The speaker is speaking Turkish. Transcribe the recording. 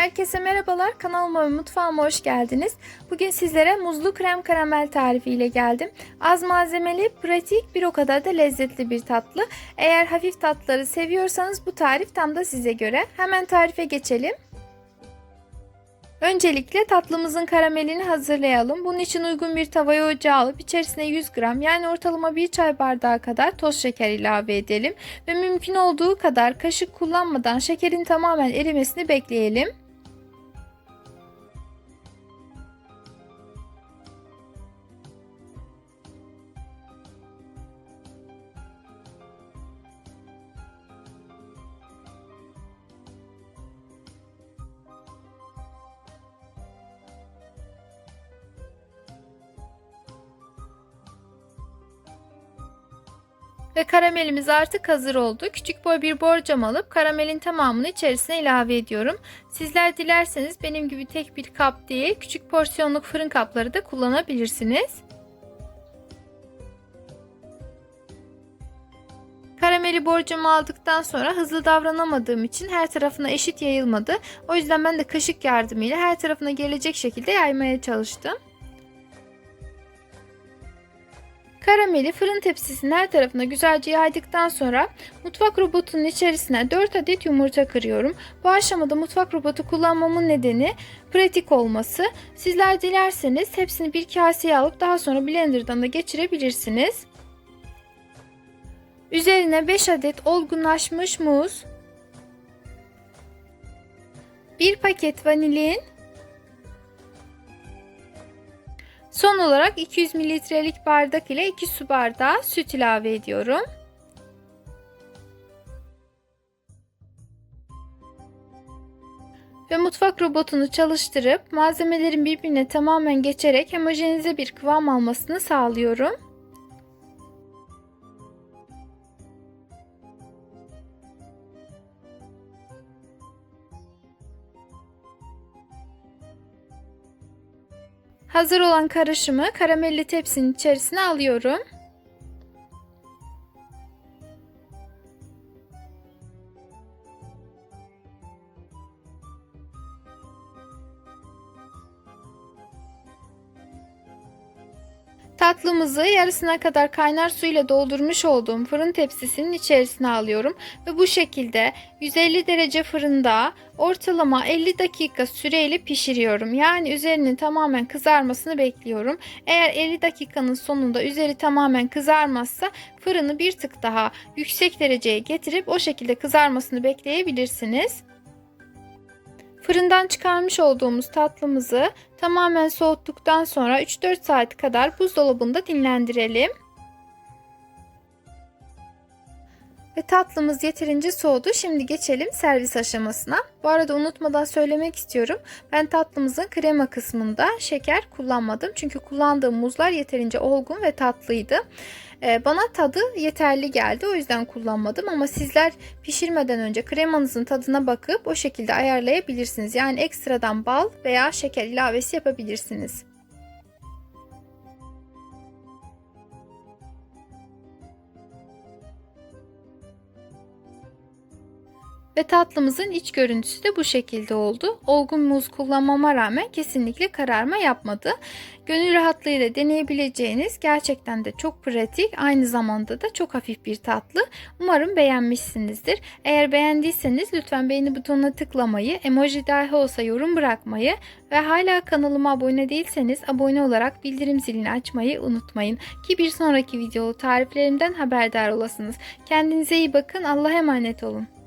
Herkese merhabalar. Kanalıma ve mutfağıma hoş geldiniz. Bugün sizlere muzlu krem karamel tarifi ile geldim. Az malzemeli, pratik, bir o kadar da lezzetli bir tatlı. Eğer hafif tatlıları seviyorsanız bu tarif tam da size göre. Hemen tarife geçelim. Öncelikle tatlımızın karamelini hazırlayalım. Bunun için uygun bir tavaya ocağa alıp içerisine 100 gram yani ortalama bir çay bardağı kadar toz şeker ilave edelim. Ve mümkün olduğu kadar kaşık kullanmadan şekerin tamamen erimesini bekleyelim. Ve karamelimiz artık hazır oldu. Küçük boy bir borcam alıp karamelin tamamını içerisine ilave ediyorum. Sizler dilerseniz benim gibi tek bir kap değil küçük porsiyonluk fırın kapları da kullanabilirsiniz. Karameli borcamı aldıktan sonra hızlı davranamadığım için her tarafına eşit yayılmadı. O yüzden ben de kaşık yardımıyla her tarafına gelecek şekilde yaymaya çalıştım. Karameli fırın tepsisinin her tarafına güzelce yaydıktan sonra mutfak robotunun içerisine 4 adet yumurta kırıyorum. Bu aşamada mutfak robotu kullanmamın nedeni pratik olması. Sizler dilerseniz hepsini bir kaseye alıp daha sonra blenderdan da geçirebilirsiniz. Üzerine 5 adet olgunlaşmış muz, 1 paket vanilin, Son olarak 200 mililitrelik bardak ile 2 su bardağı süt ilave ediyorum. Ve mutfak robotunu çalıştırıp malzemelerin birbirine tamamen geçerek homojenize bir kıvam almasını sağlıyorum. Hazır olan karışımı karamelli tepsinin içerisine alıyorum. Tatlımızı yarısına kadar kaynar suyla doldurmuş olduğum fırın tepsisinin içerisine alıyorum ve bu şekilde 150 derece fırında ortalama 50 dakika süreyle pişiriyorum. Yani üzerinin tamamen kızarmasını bekliyorum. Eğer 50 dakikanın sonunda üzeri tamamen kızarmazsa fırını bir tık daha yüksek dereceye getirip o şekilde kızarmasını bekleyebilirsiniz. Fırından çıkarmış olduğumuz tatlımızı tamamen soğuttuktan sonra 3-4 saat kadar buzdolabında dinlendirelim. Ve tatlımız yeterince soğudu. Şimdi geçelim servis aşamasına. Bu arada unutmadan söylemek istiyorum. Ben tatlımızın krema kısmında şeker kullanmadım. Çünkü kullandığım muzlar yeterince olgun ve tatlıydı. Ee, bana tadı yeterli geldi. O yüzden kullanmadım. Ama sizler pişirmeden önce kremanızın tadına bakıp o şekilde ayarlayabilirsiniz. Yani ekstradan bal veya şeker ilavesi yapabilirsiniz. Ve tatlımızın iç görüntüsü de bu şekilde oldu. Olgun muz kullanmama rağmen kesinlikle kararma yapmadı. Gönül rahatlığıyla deneyebileceğiniz gerçekten de çok pratik aynı zamanda da çok hafif bir tatlı. Umarım beğenmişsinizdir. Eğer beğendiyseniz lütfen beğeni butonuna tıklamayı, emoji dahi olsa yorum bırakmayı ve hala kanalıma abone değilseniz abone olarak bildirim zilini açmayı unutmayın. Ki bir sonraki videolu tariflerimden haberdar olasınız. Kendinize iyi bakın. Allah'a emanet olun.